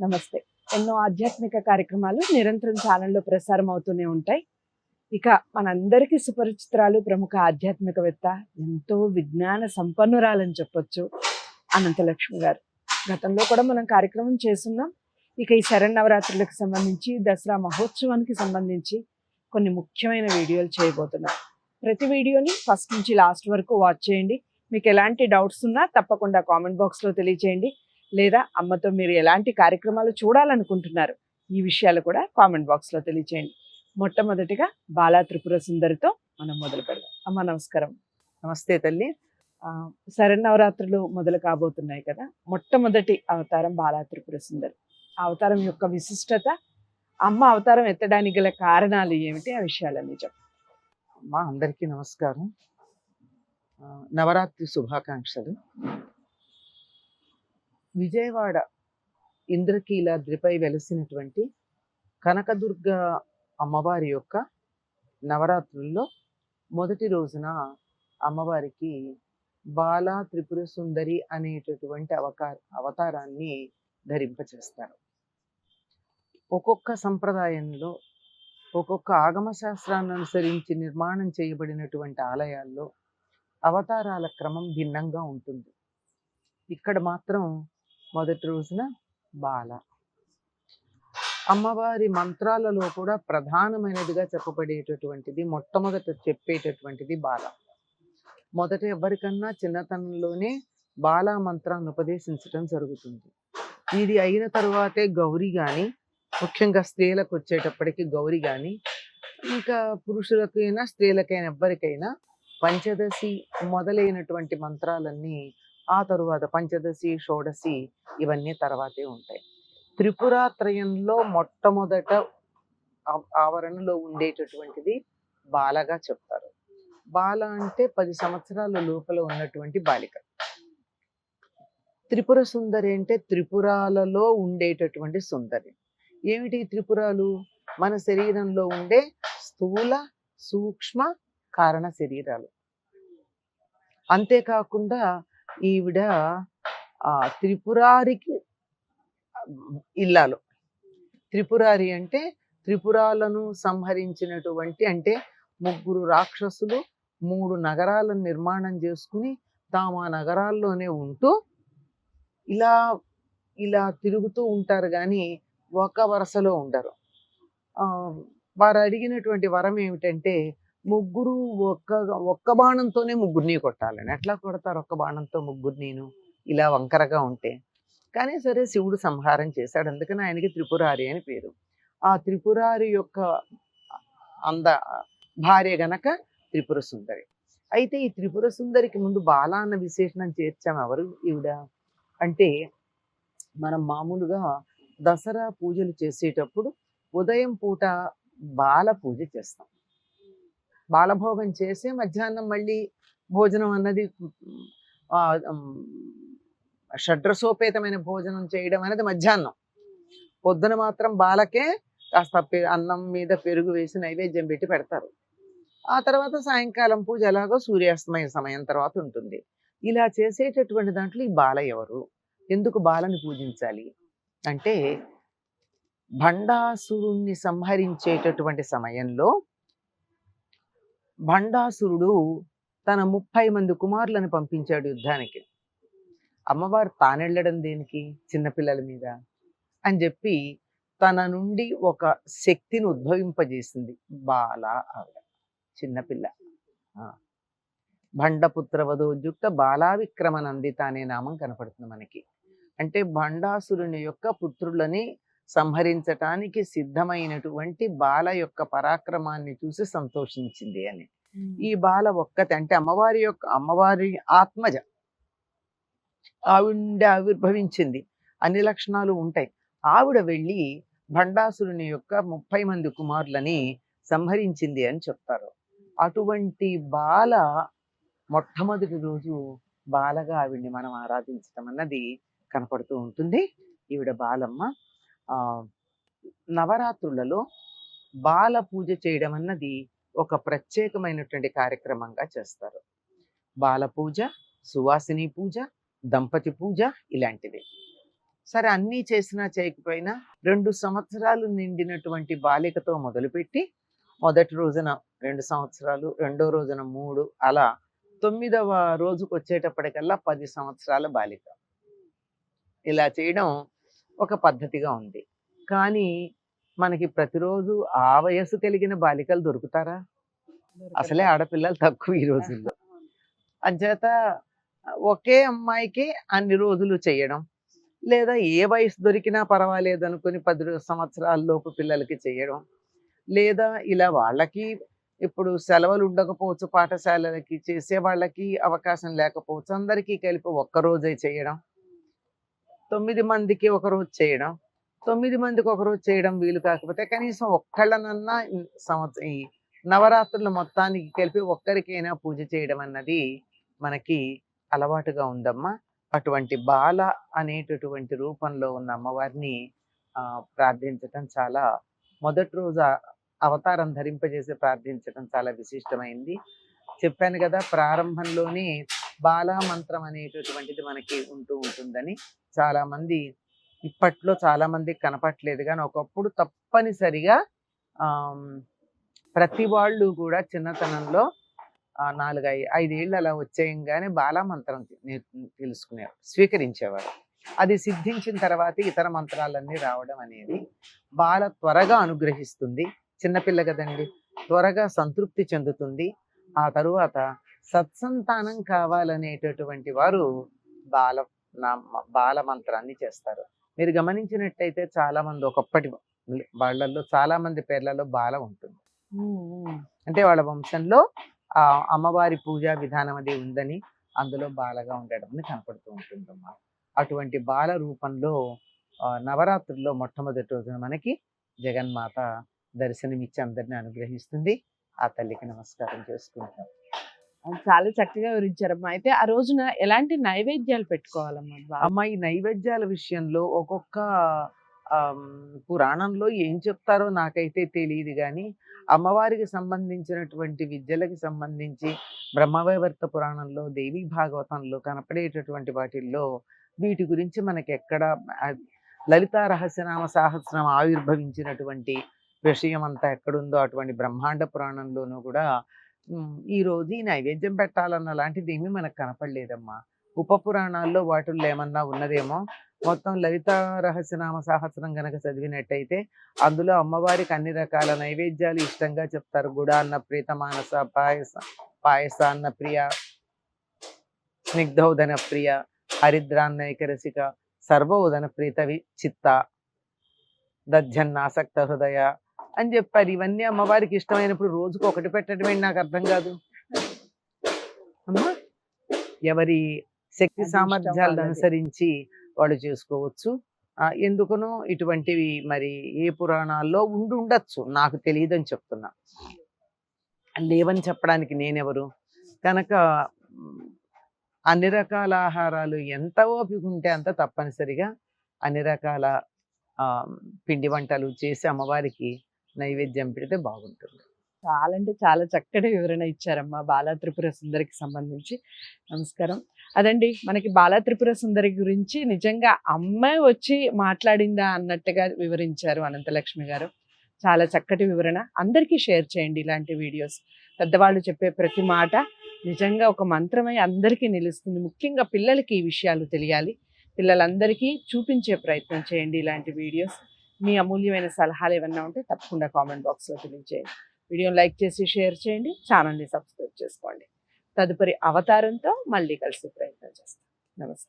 నమస్తే. ఎన్నో ఆధ్యాత్మిక కార్యక్రమాలు నిరంతరం ఛానల్లో ప్రసారం అవుతూనే ఉంటాయి. ఇక మనందరికీ సుపరిచితురాలు ప్రముఖ ఆధ్యాత్మికవేత్త ఎంతో విజ్ఞాన సంపన్నురాలని చెప్పొచ్చు అనంతలక్ష్మి గారు. గతంలో కూడా మనం కార్యక్రమం చేస్తున్నాం. ఇక ఈ శరణవరాత్రులకు సంబంధించి దసరా మహోత్సవానికి సంబంధించి కొన్ని ముఖ్యమైన వీడియోలు చేయబోతున్నాం. ప్రతి వీడియోని ఫస్ట్ నుంచి లాస్ట్ వరకు వాచ్ చేయండి. మీకు ఎలాంటి డౌట్స్ ఉన్నా తప్పకుండా కామెంట్ బాక్స్లో తెలియచేయండి. లేదా అమ్మతో మీరు ఎలాంటి కార్యక్రమాలు చూడాలనుకుంటున్నారు ఈ విషయాలు కూడా కామెంట్ బాక్స్లో తెలియచేయండి. మొట్టమొదటిగా బాలా త్రిపుర సుందరితో మనం మొదలు పెడదాం. అమ్మ నమస్కారం. నమస్తే తల్లి. శరన్నవరాత్రులు మొదలు కాబోతున్నాయి కదా. మొట్టమొదటి అవతారం బాలా త్రిపుర సుందరి. అవతారం యొక్క విశిష్టత అమ్మ అవతారం ఎత్తడానికి గల కారణాలు ఏమిటి? ఆ విషయాలన్నీ చెప్పు. అమ్మా అందరికీ నమస్కారం. నవరాత్రి శుభాకాంక్షలు. విజయవాడ ఇంద్రకీలాద్రిపై వెలసినటువంటి కనకదుర్గ అమ్మవారి యొక్క నవరాత్రుల్లో మొదటి రోజున అమ్మవారికి బాలా త్రిపుర సుందరి అనేటటువంటి అవకా అవతారాన్ని ధరింపచేస్తారు. ఒక్కొక్క సంప్రదాయంలో ఒక్కొక్క ఆగమ శాస్త్రాన్ని అనుసరించి నిర్మాణం చేయబడినటువంటి ఆలయాల్లో అవతారాల క్రమం భిన్నంగా ఉంటుంది. ఇక్కడ మాత్రం మొదటి రోజున బాల. అమ్మవారి మంత్రాలలో కూడా ప్రధానమైనదిగా చెప్పబడేటటువంటిది మొట్టమొదట చెప్పేటటువంటిది బాల. మొదట ఎవరికన్నా చిన్నతనంలోనే బాలా మంత్రాన్ని ఉపదేశించడం జరుగుతుంది. ఇది అయిన తర్వాతే గౌరీ కానీ ముఖ్యంగా స్త్రీలకు వచ్చేటప్పటికి గౌరి కానీ ఇంకా పురుషులకైనా స్త్రీలకైనా ఎవ్వరికైనా పంచదశి మొదలైనటువంటి మంత్రాలన్నీ ఆ తరువాత పంచదశి షోడశి ఇవన్నీ తర్వాతే ఉంటాయి. త్రిపురాత్రయంలో మొట్టమొదట ఆవరణలో ఉండేటటువంటిది బాలగా చెప్తారు. బాల అంటే పది సంవత్సరాల లోపల ఉన్నటువంటి బాలిక. త్రిపుర సుందరి అంటే త్రిపురాలలో ఉండేటటువంటి సుందరి. ఏమిటి త్రిపురాలు? మన శరీరంలో ఉండే స్థూల సూక్ష్మ కారణ శరీరాలు. అంతేకాకుండా ఈవిడ ఆ త్రిపురారికి ఇల్లాలు. త్రిపురారి అంటే త్రిపురాలను సంహరించినటువంటి అంటే ముగ్గురు రాక్షసులు మూడు నగరాలను నిర్మాణం చేసుకుని తాము ఆ నగరాల్లోనే ఉంటూ ఇలా ఇలా తిరుగుతూ ఉంటారు కానీ ఒక వరుసలో ఉండరు. వారు అడిగినటువంటి వరం ఏమిటంటే ముగ్గురు ఒక్క ఒక్క బాణంతోనే ముగ్గురిని కొట్టాలని. ఎట్లా కొడతారు ఒక్క బాణంతో ముగ్గురినిను ఇలా వంకరగా ఉంటే. కానీ సరే శివుడు సంహారం చేశాడు. అందుకని ఆయనకి త్రిపురారి అని పేరు. ఆ త్రిపురారి యొక్క అంద భార్య గనక త్రిపుర సుందరి. అయితే ఈ త్రిపుర సుందరికి ముందు బాల అన్న విశేషణం చేర్చాం ఎవరు? ఈవిడ. అంటే మనం మామూలుగా దసరా పూజలు చేసేటప్పుడు ఉదయం పూట బాల పూజ చేస్తాం. బాలభోగం చేసి మధ్యాహ్నం మళ్ళీ భోజనం అన్నది షడ్రసోపేతమైన భోజనం చేయడం అనేది మధ్యాహ్నం. పొద్దున మాత్రం బాలకే కాస్త అన్నం మీద పెరుగు వేసి నైవేద్యం పెట్టి పెడతారు. ఆ తర్వాత సాయంకాలం పూజ ఎలాగో సూర్యాస్తమయ సమయం తర్వాత ఉంటుంది. ఇలా చేసేటటువంటి దాంట్లో ఈ బాల ఎవరు? ఎందుకు బాలని పూజించాలి? అంటే భండాసురుణ్ణి సంహరించేటటువంటి సమయంలో భండాసురుడు తన ముప్పై మంది కుమారులను పంపించాడు యుద్ధానికి. అమ్మవారు తానెళ్ళడం దేనికి? చిన్నపిల్లల మీద అని చెప్పి తన నుండి ఒక శక్తిని ఉద్భవింపజేసింది బాల ఆవిడ చిన్నపిల్ల ఆ. భండపుత్ర బాలా విక్రమ నందిత అనే నామం కనపడుతుంది మనకి. అంటే భండాసురుని యొక్క పుత్రులని సంహరించటానికి సిద్ధమైనటువంటి బాల యొక్క పరాక్రమాన్ని చూసి సంతోషించింది అని. ఈ బాల ఒక్కతే అంటే అమ్మవారి యొక్క అమ్మవారి ఆత్మజ ఆవిడ ఆవిర్భవించింది. అన్ని లక్షణాలు ఉంటాయి. ఆవిడ వెళ్ళి భండాసురుని యొక్క ముప్పై మంది కుమారులని సంహరించింది అని చెప్తారు. అటువంటి బాల మొట్టమొదటి రోజు బాలగా ఆవిడ్ని మనం ఆరాధించటం అన్నది కనపడుతూ ఉంటుంది. ఈవిడ బాలమ్మ నవరాత్రులలో బాల పూజ చేయడం అన్నది ఒక ప్రత్యేకమైనటువంటి కార్యక్రమంగా చేస్తారు. బాల పూజ సువాసిని పూజ దంపతి పూజ ఇలాంటివి. సరే అన్నీ చేసినా చేయకపోయినా రెండు సంవత్సరాలు నిండినటువంటి బాలికతో మొదలుపెట్టి మొదటి రోజున రెండు సంవత్సరాలు రెండో రోజున మూడు అలా తొమ్మిదవ రోజుకు వచ్చేటప్పటికల్లా పది సంవత్సరాల బాలిక. ఇలా చేయడం ఒక పద్ధతిగా ఉంది. కానీ మనకి ప్రతిరోజు ఆ వయసు కలిగిన బాలికలు దొరుకుతారా? అసలే ఆడపిల్లలు తక్కువ ఈ రోజుల్లో. అంచేత ఒకే అమ్మాయికి అన్ని రోజులు చేయడం లేదా ఏ వయసు దొరికినా పర్వాలేదు అనుకుని పది రో- సంవత్సరాల లోపు పిల్లలకి చేయడం లేదా ఇలా వాళ్ళకి ఇప్పుడు సెలవులు ఉండకపోవచ్చు పాఠశాలలకి చేసే వాళ్ళకి అవకాశం లేకపోవచ్చు అందరికీ కలిపి ఒక్క రోజే చేయడం తొమ్మిది మందికి ఒక రోజు చేయడం తొమ్మిది మందికి ఒక రోజు చేయడం వీలు కాకపోతే కనీసం ఒక్కళ్ళనన్నా సంవత్సరం ఈ నవరాత్రుల మొత్తానికి కలిపి ఒక్కరికైనా పూజ చేయడం అన్నది మనకి అలవాటుగా ఉందమ్మా. అటువంటి బాల అనేటటువంటి రూపంలో ఉన్న అమ్మవారిని ఆ ప్రార్థించటం చాలా మొదటి రోజు అవతారం ధరింపజేసి ప్రార్థించటం చాలా విశిష్టమైంది. చెప్పాను కదా ప్రారంభంలోనే బాలా మంత్రం అనేటటువంటిది మనకి ఉంటూ ఉంటుందని. చాలా మంది ఇప్పట్లో చాలామందికి కనపట్లేదు కానీ ఒకప్పుడు తప్పనిసరిగా ప్రతి వాళ్ళు కూడా చిన్నతనంలో నాలుగు ఐదు ఐదేళ్ళు అలా వచ్చేయంగానే బాలా మంత్రం తెలుసుకునేవారు స్వీకరించేవారు. అది సిద్ధించిన తర్వాత ఇతర మంత్రాలన్నీ రావడం అనేది బాల త్వరగా అనుగ్రహిస్తుంది. చిన్నపిల్ల కదండి త్వరగా సంతృప్తి చెందుతుంది. ఆ తరువాత సత్సంతానం కావాలనేటటువంటి వారు బాల నామ- బాల మంత్రాన్ని చేస్తారు. మీరు గమనించినట్టయితే చాలా మంది ఒకప్పటి వాళ్ళల్లో చాలా మంది పేర్లలో బాల ఉంటుంది. అంటే వాళ్ళ వంశంలో ఆ అమ్మవారి పూజా విధానం అది ఉందని అందులో బాలగా ఉండడం కనపడుతూ ఉంటుందమ్మా. అటువంటి బాల రూపంలో నవరాత్రుల్లో మొట్టమొదటి రోజున మనకి జగన్మాత దర్శనమిచ్చి అందరిని అనుగ్రహిస్తుంది. ఆ తల్లికి నమస్కారం చేసుకుంటాం చాలా చక్కగా వివరించారమ్మా. అయితే ఆ రోజున ఎలాంటి నైవేద్యాలు పెట్టుకోవాలమ్మా అమ్మ ఈ నైవేద్యాల విషయంలో ఒక్కొక్క పురాణంలో ఏం చెప్తారో నాకైతే తెలియదు కానీ అమ్మవారికి సంబంధించినటువంటి విద్యలకు సంబంధించి బ్రహ్మవైవర్త పురాణంలో దేవి భాగవతంలో కనపడేటటువంటి వాటిల్లో వీటి గురించి మనకి ఎక్కడ లలితా రహస్యనామ సహస్రం ఆవిర్భవించినటువంటి విషయం అంతా ఎక్కడుందో అటువంటి బ్రహ్మాండ పురాణంలోనూ కూడా ఈ రోజు ఈ నైవేద్యం పెట్టాలన్న లాంటిది ఏమీ మనకు కనపడలేదమ్మా. ఉప పురాణాల్లో వాటిల్లో ఏమన్నా ఉన్నదేమో? మొత్తం లలిత రహస్యనామ సహస్రం గనక చదివినట్టయితే అందులో అమ్మవారికి అన్ని రకాల నైవేద్యాలు ఇష్టంగా చెప్తారు. గుడ అన్న ప్రీత మానస పాయస పాయస అన్న ప్రియ స్నిగ్ధోదన ప్రియ హరిద్రాన్నైకరసిక సర్వోదన ప్రీతవి చిత్త దధ్యన్నాసక్త హృదయ అని చెప్పారు. ఇవన్నీ అమ్మవారికి ఇష్టమైనప్పుడు రోజుకు ఒకటి పెట్టడమే నాకు అర్థం కాదు. అమ్మా ఎవరి శక్తి సామర్థ్యాలను. అనుసరించి వాళ్ళు చేసుకోవచ్చు. ఎందుకనో ఇటువంటివి మరి ఏ పురాణాల్లో ఉండి ఉండొచ్చు. నాకు తెలియదని చెప్తున్నా. లేవని చెప్పడానికి నేనెవరు? కనుక అన్ని రకాల ఆహారాలు ఎంత ఓపిక ఉంటే అంత తప్పనిసరిగా అన్ని రకాల పిండి వంటలు చేసి అమ్మవారికి నైవేద్యం పెడితే బాగుంటుంది. చాలా అంటే చాలా చక్కటి వివరణ ఇచ్చారమ్మా బాలా త్రిపుర సుందరికి సంబంధించి. నమస్కారం. అదండి మనకి బాలా త్రిపుర సుందరి గురించి నిజంగా అమ్మాయి వచ్చి మాట్లాడిందా అన్నట్టుగా వివరించారు అనంతలక్ష్మి గారు. చాలా చక్కటి వివరణ. అందరికీ షేర్ చేయండి ఇలాంటి వీడియోస్. పెద్దవాళ్ళు చెప్పే ప్రతి మాట నిజంగా ఒక మంత్రమై అందరికీ నిలుస్తుంది. ముఖ్యంగా పిల్లలకి ఈ విషయాలు తెలియాలి. పిల్లలందరికీ చూపించే ప్రయత్నం చేయండి ఇలాంటి వీడియోస్. మీ అమూల్యమైన సలహాలు ఏమన్నా ఉంటే తప్పకుండా కామెంట్ బాక్స్లో తెలియజేయండి. వీడియోని లైక్ చేసి షేర్ చేయండి ఛానల్ని సబ్స్క్రైబ్ చేసుకోండి. తదుపరి అవతారంతో మళ్ళీ కలిసి ప్రయత్నం చేస్తాం. నమస్తే.